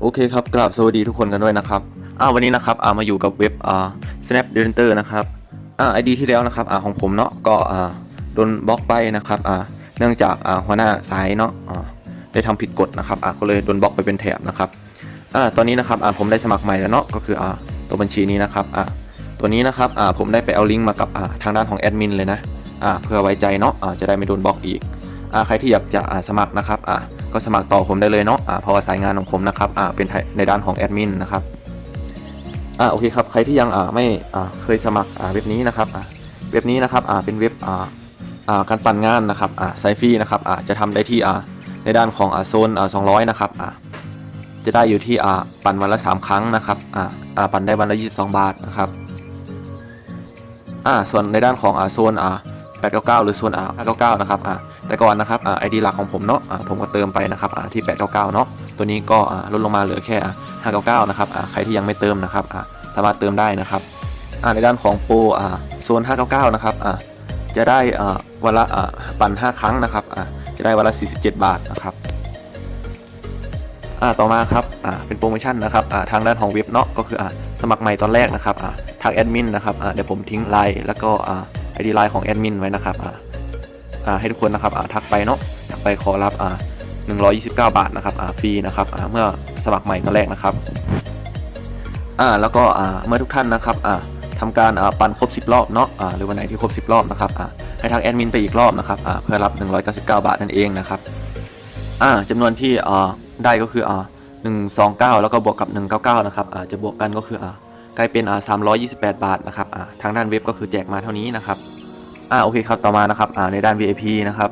โอเคครับกราบสวัสดีทุกคนกันด้วยนะครับอ่าวันนี้นะครับอ่ามาอยู่กับเว็บอ่า snap d e n t e r นะครับอ่าไอดีที่แล้วนะครับอ่าของผมเนาะก็อ่าโดนบล็อกไปนะครับอ่าเนื่องจากอ่าหัวหน้าสายเนาะอ่าได้ทำผิดกฎนะครับอ่าก็เลยโดนบล็อกไปเป็นแถบนะครับอ่าตอนนี้นะครับอ่าผมได้สมัครใหม่แล้วเนาะก็คืออ่าตัวบัญชีนี้นะครับอ่าตัวนี้นะครับอ่าผมได้ไปเอาลิงก์มากับอ่าทางด้านของแอดมินเลยนะอ่าเพื่อไว้ใจเนาะอ่าจะได้ไม่โดนบล็อกอีกอ่าใครที่อยากจะอ่าสมัครนะครับอ่า ก็สมัครต่อผมได้เลยเนาะอ่าพราะว่าสายงานของผมนะครับอ่าเป็นในด้านของแอดมินนะครับอ่าโอเคครับใครที่ยังอ่าไม่อ่าเคยสมัครอ่าเว็บนี้นะครับอ่าเว็บนี้นะครับอ่าเป็นเว็บอ่าอ่าการปั่นงานนะครับอ่าไซฟรีนะครับอ่าจะทำได้ที่อ่าในด้านของอ่าโซนอ่าสองนะครับอ่าจะได้อยู่ที่อ่าปั่นวันละ 3 ครั้งนะครับอ่าอ่าปั่นได้วันละ22 บาทนะครับอ่าส่วนในด้านของอ่าโซนอ่า 899 หรือโซนอ่า599 นะครับอ่าแต่ก่อนนะครับอ่า ID หลักของผมเนาะอ่าผมก็เติมไปนะครับอ่าที่ 899 เนาะตัวนี้ก็อ่าลดลงมาเหลือแค่อ่า599 นะครับอ่าใครที่ยังไม่เติมนะครับอ่าสามารถเติมได้นะครับอ่าในด้านของโปรอ่าโซน599 นะครับอ่าจะได้อ่าวันละอ่าปั่น 5 ครั้งนะครับอ่าจะได้วันละ 47 บาทนะครับ่าต่อมาครับอ่าเป็นโปรโมชั่นนะครับอ่าทางด้านของเว็บเนาะก็คืออ่าสมัครใหม่ตอนแรกนะครับอ่าทางแอดมินนะครับอ่าเดี๋ยวผมทิ้งไลน์แล้วก็อ่า ไอดีไลน์ของแอดมินไว้นะครับอ่าอ่าให้ทุกคนนะครับอ่าทักไปเนาะทักไปขอรับอ่า129 บาทนะครับอ่าฟรีนะครับอ่าเมื่อสมัครใหม่ตอนแรกนะครับอ่าแล้วก็อ่าเมื่อทุกท่านนะครับอ่าทำการอ่าปั่นครบ 10 รอบเนาะอ่าหรือวันไหนที่ครบ 10 รอบนะครับอ่าให้ทางแอดมินไปอีกรอบนะครับอ่าเพื่อรับ 199 บาทนั่นเองนะครับอ่าจำนวนที่อ่าได้ก็คืออ่า129 แล้วก็บวกกับ 199 นะครับอ่าจะบวกกันก็คืออ่า กลายเป็นอ่า328 บาทนะครับอ่าทางด้านเว็บก็คือแจกมาเท่านี้นะครับอ่าโอเคครับต่อมานะครับอ่าในด้าน VIP นะครับ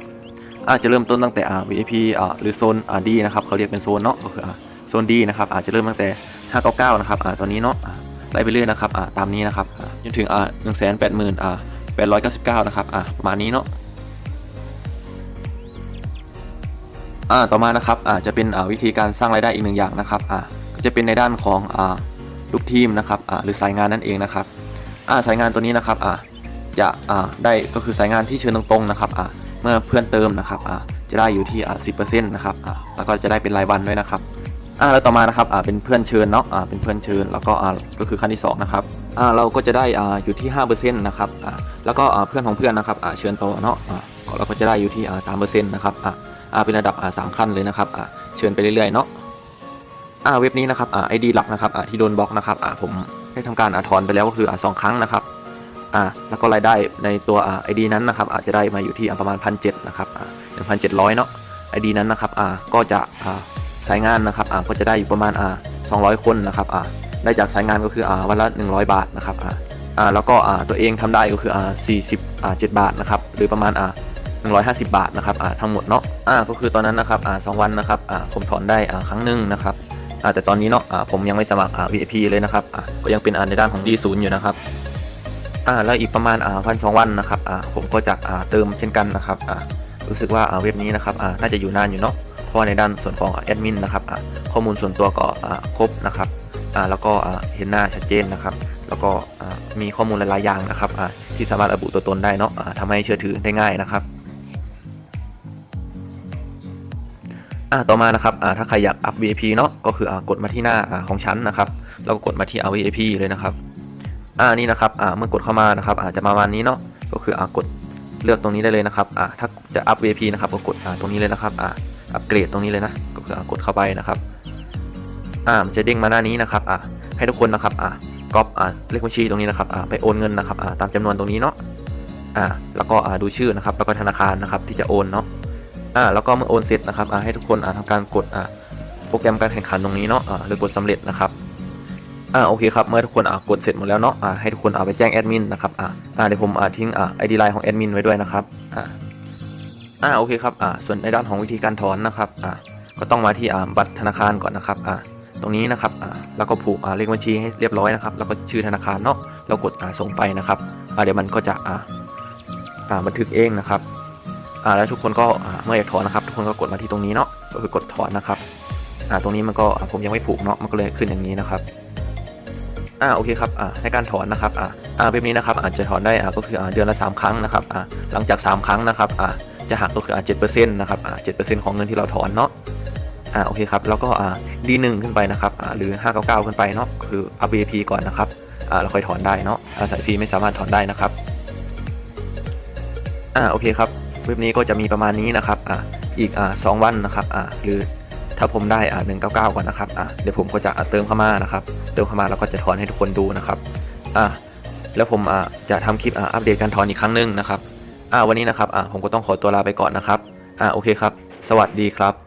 อ่าจะเริ่มต้นตั้งแต่อ่า VIP อ่าหรือโซนอ่า D นะครับเขาเรียกเป็นโซนเนาะก็คืออ่าโซน D นะครับอาจจะเริ่มตั้งแต่ 599 นะครับอ่าตัวนี้เนาะไล่ไปเรื่อยนะครับอ่าตามนี้นะครับจนถึงอ่า180,000อ่า899 นะครับอ่าประมาณนี้เนาะอ่าต่อมานะครับอ่าจะเป็นอ่าวิธีการสร้างรายได้อีกหนึ่งอย่างนะครับอ่าก็จะเป็นในด้านของอ่า ลูกทีมนะครับหรือสายงานนั่นเองนะครับสายงานตัวนี้นะครับจะได้ก็คือสายงานที่เชิญตรงๆนะครับเมื่อเพื่อนเติมนะครับจะได้อยู่ที่อ่า10%นะครับแล้วก็จะได้เป็นรายวันด้วยนะครับแล้วต่อมานะครับเป็นเพื่อนเชิญเนาะเป็นเพื่อนเชิญแล้วก็ก็คือขั้นที่สองนะครับเราก็จะได้อยู่ที่5%นะครับแล้วก็เพื่อนของเพื่อนนะครับเชิญต่อเนาะเราก็จะได้อยู่ที่อ่า3%นะครับเป็นระดับอ่าสามขั้นเลยนะครับเชิญไปเรื่อยๆเนาะ อ่าเว็บนี้นะครับอ่า ID หลักนะครับอ่าที่โดนบล็อกนะครับอ่าผมได้ทำการอ่าถอนไปแล้วก็คืออ่าสองครั้งนะครับอ่าแล้วก็รายได้ในตัวอ่า ID นั้นนะครับอาจจะได้มาอยู่ที่ประมาณ1,700นะครับอ่า1,700เนาะ ID นั้นนะครับอ่าก็จะอ่าสายงานนะครับอ่าก็จะได้อยู่ประมาณอ่า200คนนะครับอ่าได้จากสายงานก็คืออ่าวันละ100บาทนะครับอ่าอ่าแล้วก็อ่าตัวเองทำได้ก็คืออ่า40อ่า7บาทนะครับหรือประมาณอ่า150 บาทนะครับ อ่า ทั้งหมดเนาะ อ่า ก็คือตอนนั้นนะครับ อ่าสวันนะครับ อ่า ผมถอนได้ อ่า ครั้งหนึ่งนะครับ อ่าแต่ตอนนี้เนาะอ่าผมยังไม่สมัครอ่า VIP เลยนะครับอ่าก็ยังเป็นอ่าในด้านของ D0 อยู่นะครับอ่าแล้วอีกประมาณอ่าวันสองวันนะครับอ่าผมก็จะอ่าเติมเช่นกันนะครับอ่ารู้สึกว่าอ่าเว็บนี้นะครับอ่าน่าจะอยู่นานอยู่เนาะเพราะในด้านส่วนของแอดมินนะครับอ่าข้อมูลส่วนตัวก็อ่าครบนะครับอ่าแล้วก็อ่าเห็นหน้าชัดเจนนะครับ แล้วก็อ่ามีข้อมูลหลายๆอย่างนะครับอ่าที่สามารถระบุตัวตนได้เนาะอ่าทำให้เชื่อถือได้ง่ายนะครับ อ่าต่อมานะครับอ่าถ้าใครอยากอัพ VIP เนาะก็คืออ่ากดมาที่หน้าอ่าของชั้นนะครับแล้วก็กดมาที่อ่า VIP เลยนะครับอ่านี่นะครับอ่าเมื่อกดเข้ามานะครับอาจจะมาวันนี้เนาะก็คืออ่ากดเลือกตรงนี้ได้เลยนะครับอ่าถ้าจะอัพ VIP นะครับก็กดอ่าตรงนี้เลยนะครับอ่าอัปเกรดตรงนี้เลยนะก็คืออ่ากดเข้าไปนะครับอ่ามันจะเด้งมาหน้านี้นะครับอ่าให้ทุกคนนะครับอ่าก๊อปอ่าเลขบัญชีตรงนี้นะครับอ่าไปโอนเงินนะครับอ่าตามจำนวนตรงนี้เนาะอ่าแล้วก็อ่าดูชื่อนะครับแล้วก็ธนาคารนะครับที่จะโอนเนาะ อ่าแล้วก็เมื่อโอนเสร็จนะครับอ่าให้ทุกคนอ่าทำการกดอ่าโปรแกรมการแข่งขันตรงนี้เนาะอ่าหรือกดสำเร็จนะครับอ่าโอเคครับเมื่อทุกคนอ่ากดเสร็จหมดแล้วเนาะอ่าให้ทุกคนอ่าไปแจ้งแอดมินนะครับอ่าอ่าเดี๋ยวผมอ่าทิ้งอ่า ID ไลน์ของแอดมินไว้ด้วยนะครับอ่าอ่าโอเคครับอ่าส่วนในด้านของวิธีการถอนนะครับอ่าก็ต้องมาที่อ่าบัตรธนาคารก่อนนะครับอ่าตรงนี้นะครับอ่าแล้วก็ผูกอ่าเลขบัญชีให้เรียบร้อยนะครับแล้วก็ชื่อธนาคารเนาะเรากดอ่าส่งไปนะครับอ่าเดี๋ยวมันก็จะอ่าอ่าบันทึกเองนะครับ อ่าแล้วทุกคนก็เมื่ออยากถอนนะครับ ทุกคนก็กดมาที่ตรงนี้เนาะก็คือกดถอนนะครับอ่าตรงนี้มันก็ผมยังไม่ผูกเนาะมันก็เลยขึ้นอย่างนี้นะครับอ่าโอเคครับอ่าในการถอนนะครับอ่าอ่าเว็บนี้นะครับอาจจะถอนได้อ่าก็คืออ่าเดือนละ 3 ครั้งนะครับอ่าหลังจาก 3 ครั้งนะครับอ่าจะหักก็คืออ่า7%นะครับอ่า7%ของเงินที่เราถอนเนาะอ่าโอเคครับแล้วก็อ่า D1 ขึ้นไปนะครับอ่าหรือ599ขึ้นไปเนาะคืออัพ VIP ก่อนนะครับอ่าเราค่อยถอนได้เนาะอาสายฟรีไม่สามารถถอนได้นะครับอ่าโอเคครับ เว็บนี้ก็จะมีประมาณนี้นะครับอ่าอีกอ่าสองวันนะครับอ่าหรือถ้าผมได้อ่า199ก่อนนะครับอ่าเดี๋ยวผมก็จะเติมเข้ามานะครับเติมเข้ามาแล้วก็จะถอนให้ทุกคนดูนะครับอ่าแล้วผมอ่าจะทำคลิปอ่าอัปเดตการถอนอีกครั้งหนึ่งนะครับอ่าวันนี้นะครับอ่าผมก็ต้องขอตัวลาไปก่อนนะครับอ่าโอเคครับ สวัสดีครับ